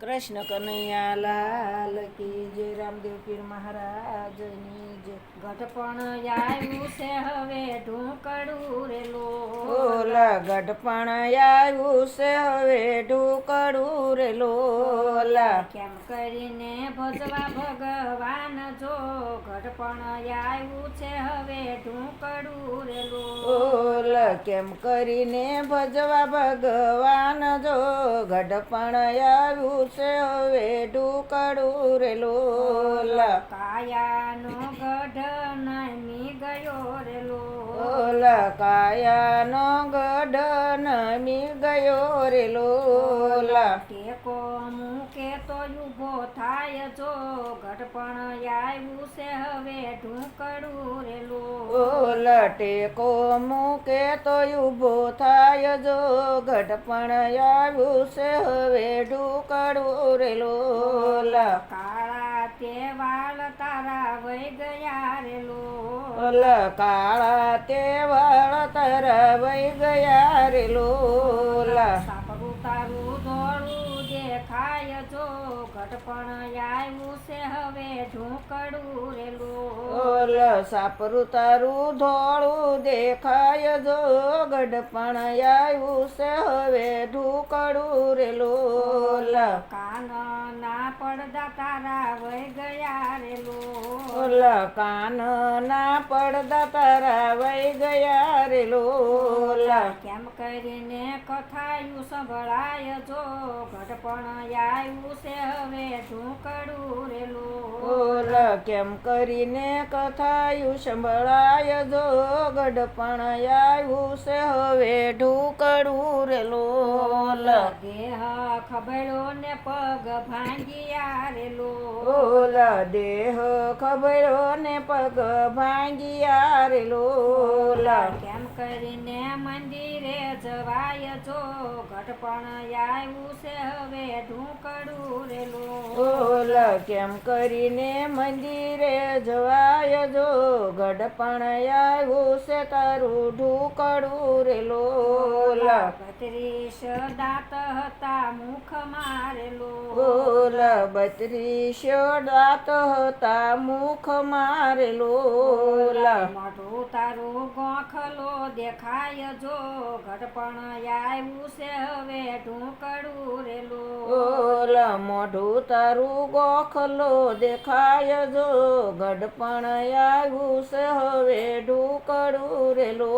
કૃષ્ણ કનૈયા લાલ કી જય રામદેવ પીર મહારાજની જય. ઘટપણ આવ્યું છે હવે ઢૂંકડું રેલો ઓલા ગઢપણ આવ્યું છે હવે ઢુકડું રે લોલા. કેમ કરીને ભજવા ભગવાન જો ગઢપણ આવ્યું છે હવે ઢૂંકડું રે લોલા. કેમ કરીને ભજવા ભગવાન જો ગઢપણ આવ્યું છે હવે ઢુકડું રે લોલા. કાયાનો ગઢ નમી ગયો રેલો લોલા. કાયાનો ગઢ નમી ગયો રે લોલા. ટેકો મૂકે તો યુભો થાય જો ગઢપણ આવ્યું છે હવે ઢૂંકડું રેલો લોલા. ટેકો મૂકે તો યુભો થાય જો ઘટપણ આવ્યું છે હવે ઢુકડું રે લોલા. કાળા તે વાળ તારા વહી ગયા રેલો લોલા. કાળા તે વાળ તારા વહી ગયા રે લોલા. સાપરું તારું ધોળું દેખાય જો ઘટપણ આવ્યું હવે ઢૂંકડું રેલો. ઓલા સાપરું તારું ધોળું દેખાય જો ગઢપણ આવ્યું છે હવે ઢુકડું રેલો. લોલા કાન ના પડદા તારા વહી ગયા રેલો. ઓલા કાન ના પડદા તારા વહી ગયા રેલો. કેમ કરીને કથાયું સંભળાય જો ઘટપણ આવ્યું છે હવે ઢૂંકડું રેલો કેમ કરીને કથાયું સંભળાય જો ગઢપણ આવ્યું છે હવે ઢુકડું રે લોલા દેહ ખબડો ને પગ ભાંગિયા આરેલો ઓલા દેહ ખબડો ને પગ ભાંગિયા રે લોલા કેમ કરીને મંદિરે જવાય જો ઘટપણ આવ્યું છે હવે ઢુકડું રેલો. ઓલા કેમ કરીને મંદિરે જવાય જો? ગઢપણ આવ્યું છે તારું ઢુકડું રેલો. બત્રીસ દાંત હતા મુખ મારેલો. ઓલા બત્રીસ દાંત હતા મુખ મારેલો. મોઢું તારું ગોખલો દેખાય જો ઘડપણ આવ્યું છે હવે ઢૂંકડું રેલો. ઓલા મોઢું તારું ગોખલો દેખાય જો ગઢપણ આવ્યું છે હવે ઢુકડું રેલો.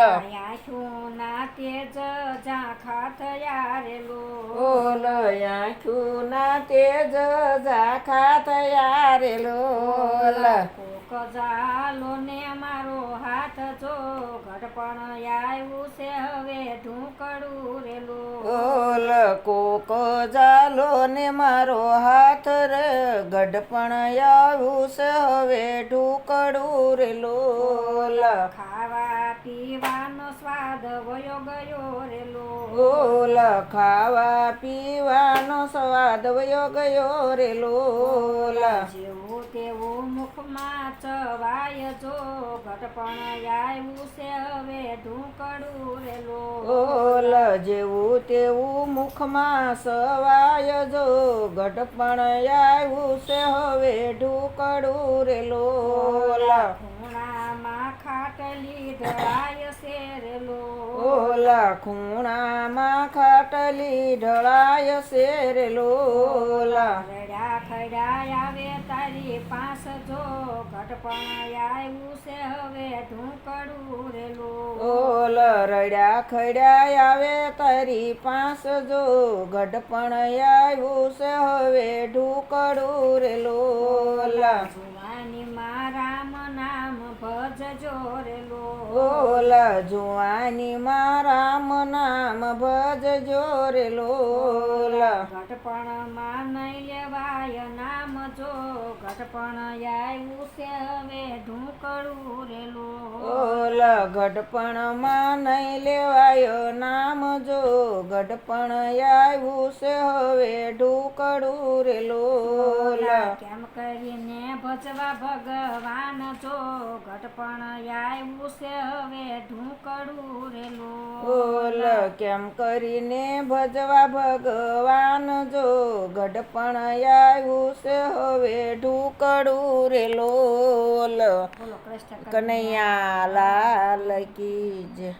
આંખું ના તેજ ઝાંખા થયા રેલો ઓલા આંખું ના તેજ ઝાખા થયા રે લો કજાલો ને મારો હાથ જો ઘટપણ આવ્યું છે હવે ઢૂંકડું રેલો ઓલ કોક જાલો ને મારો હાથ રે ગઢપણ આવ્યું છે હવે ઢુકડું રેલો ખાવા પીવાનો સ્વાદ વયો ગયો રેલો ઓ લખાવા પીવાનો સ્વાદ વયો ગયો રેલો જેવું તેવું મુખમાં ચવાય જો. ઘટપણ આવ્યું છે હવે ઢૂંકડું રેલો ઓલ જેવું તેવું મુખમાં સવાય જો. ઘટપણ આવ્યું છે હવે ઢુકડું રે લોલા ખૂણામાં ખાટલી ઢળાય છે રેલો ઓલા ખૂણામાં ખાટલી ઢળાય શેર રે લોલા રડ્યા ખડ્યા આવે તારી પાસ જો ઘટપણ આવ્યું છે હવે ઢૂંકડું રેલો. ઓલ રડ્યા ખડ્યા આવે તારી પાંસ જો ગઢપણ આવ્યું છે હવે ઢુકડું રેલો. રામ નામ ભજજો રેલો ઓલા જુવાની માં રામ નામ ભજજો રે લોલા ઘટપણમાં નહીં લેવાય નામ જો ઘટપણ આવ્યું છે હવે ઢૂંકડું રેલો. ઓલા ગઢપણમાં નહીં લેવાયો નામ જો ગઢપણ આવ્યું છે હવે ઢુકડું રેલો કેમ કરીને ભજવા ભગવાન જો ઘટપણ આવ્યું છે હવે ઢૂંકડું રેલો બોલ કેમ કરીને ભજવા ભગવાન જો ગઢપણ આવ્યું છે હવે ઢુકડું રે લોલ કનૈયા. લાલ કી જય